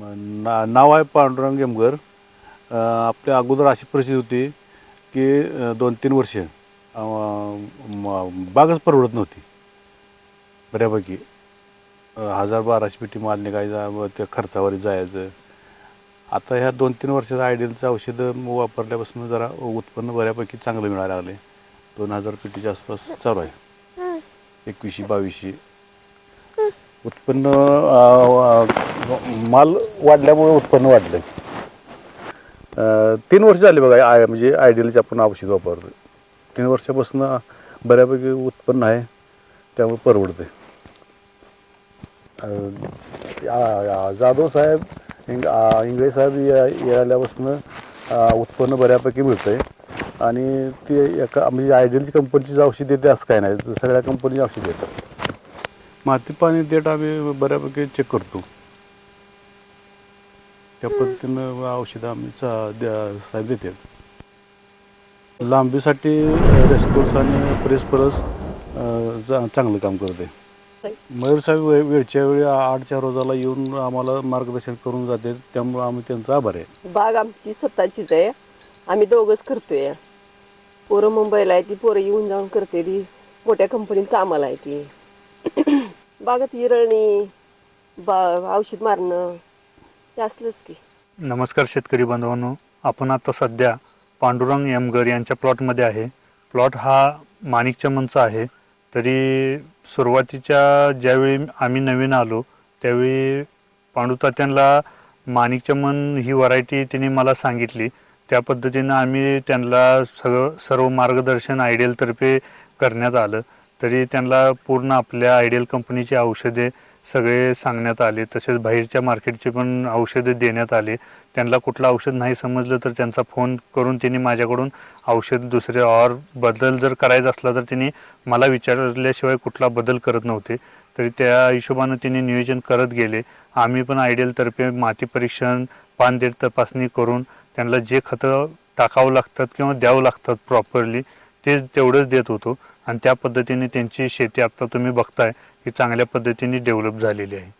ना नाव आहे पांडुरंग गेमगर. अं, आपल्या अगोदर अशी परिस्थिती होती की दोन तीन वर्ष बागच परवडत नव्हती. बऱ्यापैकी. हजार बाराशे पेटी माल निघायचा व त्या खर्चावर जायचं. आता ह्या दोन तीन वर्षाचं आयडियलचं औषधं वापरल्यापासून जरा उत्पन्न बऱ्यापैकी चांगलं मिळायला लागले. दोन हजार पेटीच्या आसपास चालू आहे. एकवीसशे बावीसशे. उत्पन्न अं, अं, माल वाढल्यामुळे उत्पन्न वाढलं. अं, तीन वर्ष झाली बघा आय म्हणजे आयडियलचे आपण औषध वापरतो तीन वर्षापासून बऱ्यापैकी उत्पन्न आहे त्यामुळे परवडते अं, आ- आ- जाधव साहेब इंग आ- इंगळे साहेब या- आल्यापासून उत्पन्न बऱ्यापैकी मिळतं आहे आणि ते एका म्हणजे आयडियलची कंपनीची औषध देते असं काय नाही. सगळ्या कंपनीची औषध देतात माती पाणी देठ आम्ही बऱ्यापैकी चेक करतो. त्या पद्धतीनं औषधं आम्ही चा- द्या- साहेब देतात लांबीसाठी रेस्कोर्स आणि प्रेसपरस अं, जा- चांगलं काम करते. मयूर साहेब वे- वेळच्या वेळी आठच्या रोजाला येऊन आम्हाला मार्गदर्शन करून जाते त्यामुळे आम्ही त्यांचा आभार आहे. बाग आमची स्वतःचीच आहे. आम्ही दोघंच करतोय. पोरं मुंबईला आहे ती पोरं येऊन जाऊन करते ती. मोठ्या कंपनीत कामाला आहे ती. बागात हिरळणी बा औषध मारणं हे असलंच की. नमस्कार शेतकरी बांधवांनो. आपण आता सध्या पांडुरंग यमगर यांच्या प्लॉटमध्ये आहे. प्लॉट हा माणिक चमनचा आहे. तरी सुरुवातीच्या ज्यावेळी आम्ही नवीन आलो त्यावेळी पांडुतात्यांना माणिक चमन ही व्हरायटी त्यांनी मला सांगितली. त्या पद्धतीनं आम्ही त्यांना सगळं सर्व मार्गदर्शन आयडियलतर्फे करण्यात आलं. तरी त्यांना पूर्ण आपल्या आयडियल कंपनीची औषधे सगळे सांगण्यात आले तसेच बाहेरच्या मार्केटचे पण औषधे देण्यात आले. त्यांना कुठलं औषध नाही समजलं तर त्यांचा फोन करून त्यांनी माझ्याकडून औषध दुसरे और बदल जर करायचा असला तर त्यांनी मला विचारल्याशिवाय कुठला बदल करत नव्हते. तरी त्या हिशोबानं त्यांनी नियोजन करत गेले. आम्ही पण आयडियलतर्फे माती परीक्षण पानदेड तपासणी करून त्यांना जे खतं टाकावं लागतात किंवा द्यावं लागतात प्रॉपरली ते तेवढंच देत होतो. आणि त्या पद्धतीने त्यांची शेती आता तुम्ही बघताय ही चांगल्या पद्धतीने डेव्हलप झालेली आहे.